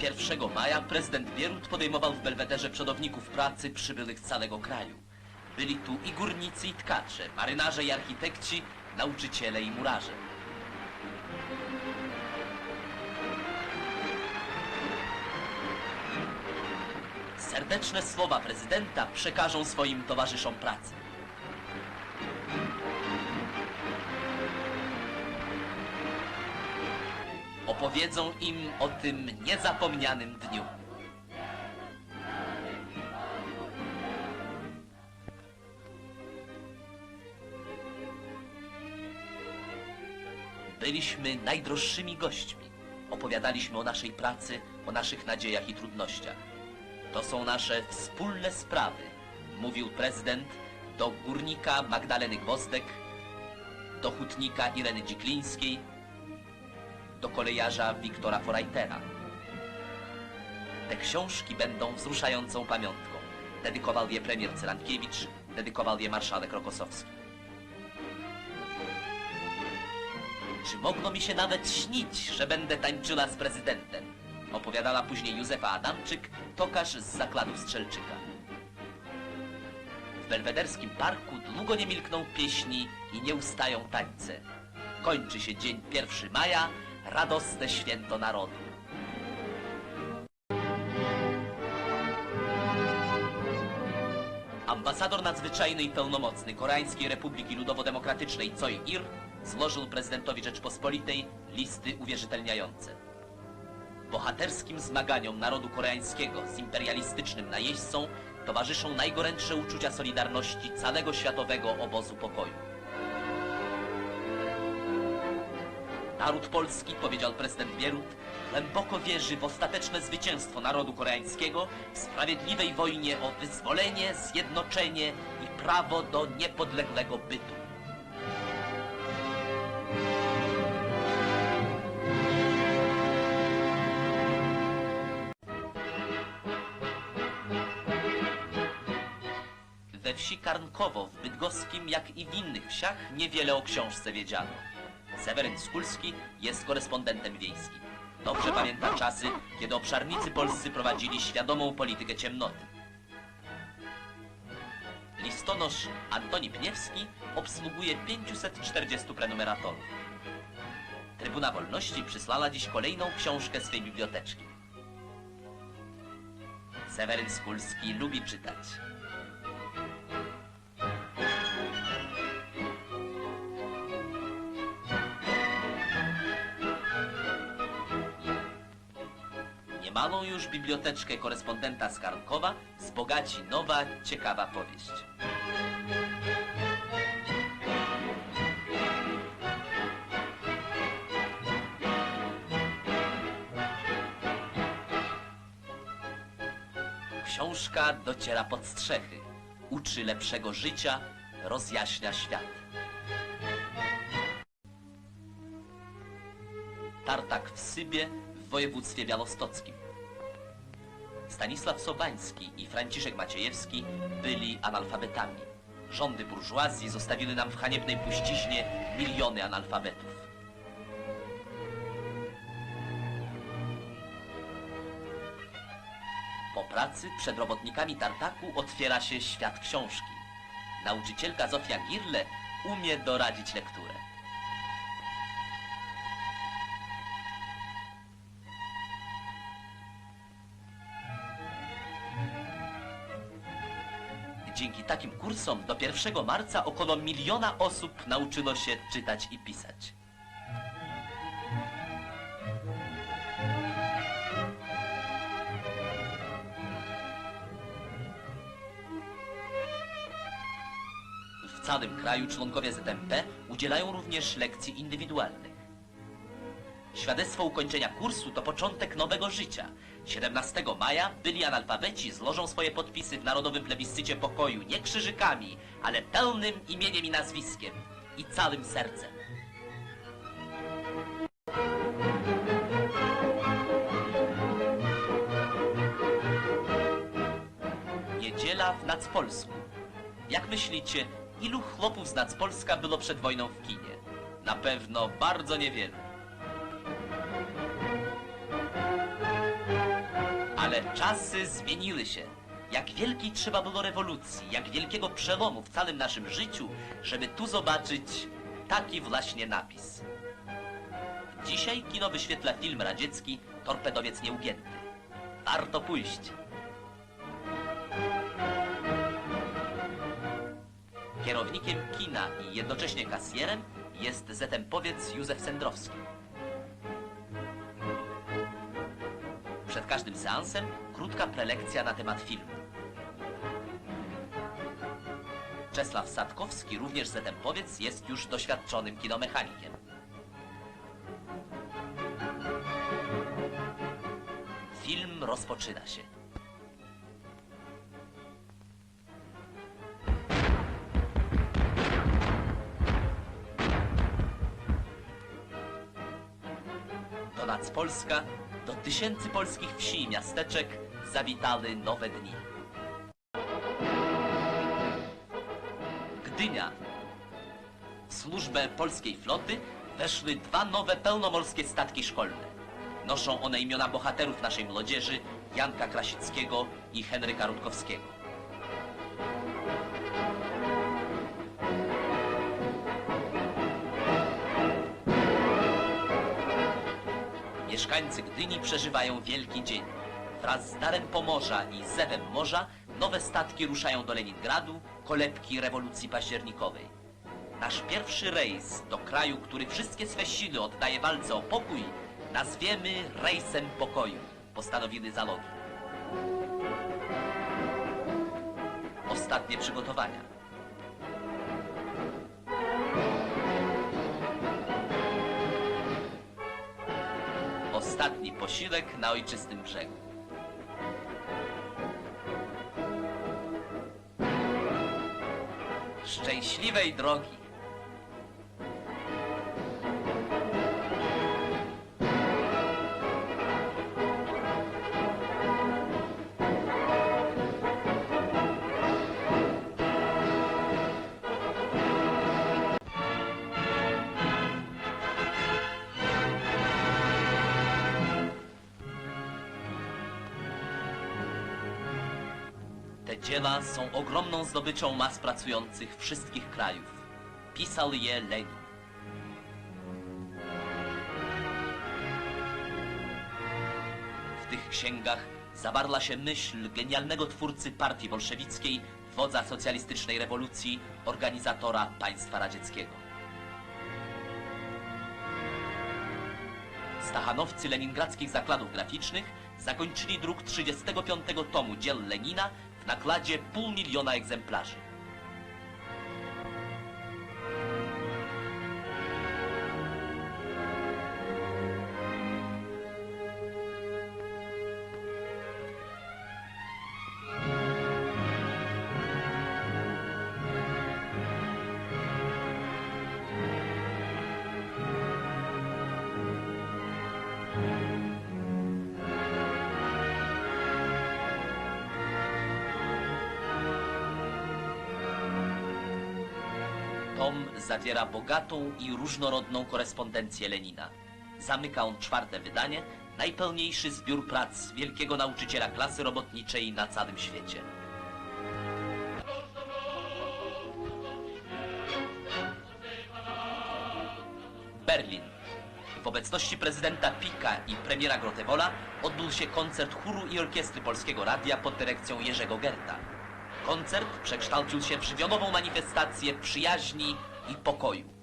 1 maja prezydent Bierut podejmował w Belwederze przodowników pracy przybyłych z całego kraju. Byli tu i górnicy, i tkacze, marynarze i architekci, nauczyciele i murarze. Serdeczne słowa prezydenta przekażą swoim towarzyszom pracy. Opowiedzą im o tym niezapomnianym dniu. Byliśmy najdroższymi gośćmi. Opowiadaliśmy o naszej pracy, o naszych nadziejach i trudnościach. To są nasze wspólne sprawy, mówił prezydent do górnika Magdaleny Gwozdek, do hutnika Ireny Dziklińskiej, do kolejarza Wiktora Forajtera. Te książki będą wzruszającą pamiątką. Dedykował je premier Cyrankiewicz, dedykował je marszałek Rokosowski. Czy mogło mi się nawet śnić, że będę tańczyła z prezydentem? Opowiadała później Józefa Adamczyk, tokarz z zakładu Strzelczyka. W belwederskim parku długo nie milkną pieśni i nie ustają tańce. Kończy się dzień 1 maja, radosne święto narodu. Ambasador nadzwyczajny i pełnomocny Koreańskiej Republiki Ludowo-Demokratycznej Choi Ir złożył prezydentowi Rzeczpospolitej listy uwierzytelniające. Bohaterskim zmaganiom narodu koreańskiego z imperialistycznym najeźdźcą towarzyszą najgorętsze uczucia solidarności całego światowego obozu pokoju. Naród polski, powiedział prezydent Bierut, głęboko wierzy w ostateczne zwycięstwo narodu koreańskiego w sprawiedliwej wojnie o wyzwolenie, zjednoczenie i prawo do niepodległego bytu. We wsi Karnkowo w Bydgoskim, jak i w innych wsiach, niewiele o książce wiedziano. Seweryn Skulski jest korespondentem wiejskim. Dobrze pamięta czasy, kiedy obszarnicy polscy prowadzili świadomą politykę ciemnoty. Listonosz Antoni Pniewski obsługuje 540 prenumeratorów. Trybuna Wolności przysłała dziś kolejną książkę swej biblioteczki. Seweryn Skulski lubi czytać. Niemalą już biblioteczkę korespondenta z Karnkowa wzbogaci nowa, ciekawa powieść. Książka dociera pod strzechy, uczy lepszego życia, rozjaśnia świat. Tartak w Sybie w województwie białostockim. Stanisław Sobański i Franciszek Maciejewski byli analfabetami. Rządy burżuazji zostawiły nam w haniebnej puściźnie miliony analfabetów. Po pracy przed robotnikami tartaku otwiera się świat książki. Nauczycielka Zofia Girle umie doradzić lekturę. Kursom do 1 marca około miliona osób nauczyło się czytać i pisać. W całym kraju członkowie ZMP udzielają również lekcji indywidualnych. Świadectwo ukończenia kursu to początek nowego życia. 17 maja byli analfabeci złożą swoje podpisy w Narodowym Plebiscycie Pokoju nie krzyżykami, ale pełnym imieniem i nazwiskiem i całym sercem. Niedziela w Nacpolsku. Jak myślicie, ilu chłopów z Nacpolska było przed wojną w kinie? Na pewno bardzo niewielu. Ale czasy zmieniły się. Jak wielkiej trzeba było rewolucji, jak wielkiego przełomu w całym naszym życiu, żeby tu zobaczyć taki właśnie napis. Dzisiaj kino wyświetla film radziecki Torpedowiec Nieugięty. Warto pójść. Kierownikiem kina i jednocześnie kasjerem jest zetempowiec Józef Sendrowski. Przed każdym seansem krótka prelekcja na temat filmu. Czesław Sadkowski, również zetempowiec, jest już doświadczonym kinomechanikiem. Film rozpoczyna się. Do Nacpolska, do tysięcy polskich wsi i miasteczek zawitały nowe dni. Gdynia. W służbę polskiej floty weszły dwa nowe pełnomorskie statki szkolne. Noszą one imiona bohaterów naszej młodzieży, Janka Krasickiego i Henryka Rutkowskiego. Mieszkańcy Gdyni przeżywają wielki dzień. Wraz z Darem Pomorza i Zewem Morza nowe statki ruszają do Leningradu, kolebki rewolucji październikowej. Nasz pierwszy rejs do kraju, który wszystkie swe siły oddaje walce o pokój, nazwiemy rejsem pokoju, postanowili zalogi. Ostatnie przygotowania. Posiłek na ojczystym brzegu. Szczęśliwej drogi. Dzieła są ogromną zdobyczą mas pracujących wszystkich krajów. Pisał je Lenin. W tych księgach zawarła się myśl genialnego twórcy partii bolszewickiej, wodza socjalistycznej rewolucji, organizatora państwa radzieckiego. Stachanowcy leningradzkich zakładów graficznych zakończyli druk 35 tomu dzieł Lenina nakładzie pół miliona egzemplarzy. Tom zawiera bogatą i różnorodną korespondencję Lenina. Zamyka on czwarte wydanie, najpełniejszy zbiór prac wielkiego nauczyciela klasy robotniczej na całym świecie. Berlin. W obecności prezydenta Pika i premiera Grotewola odbył się koncert chóru i orkiestry Polskiego Radia pod dyrekcją Jerzego Gerta. Koncert przekształcił się w żywiołową manifestację przyjaźni i pokoju.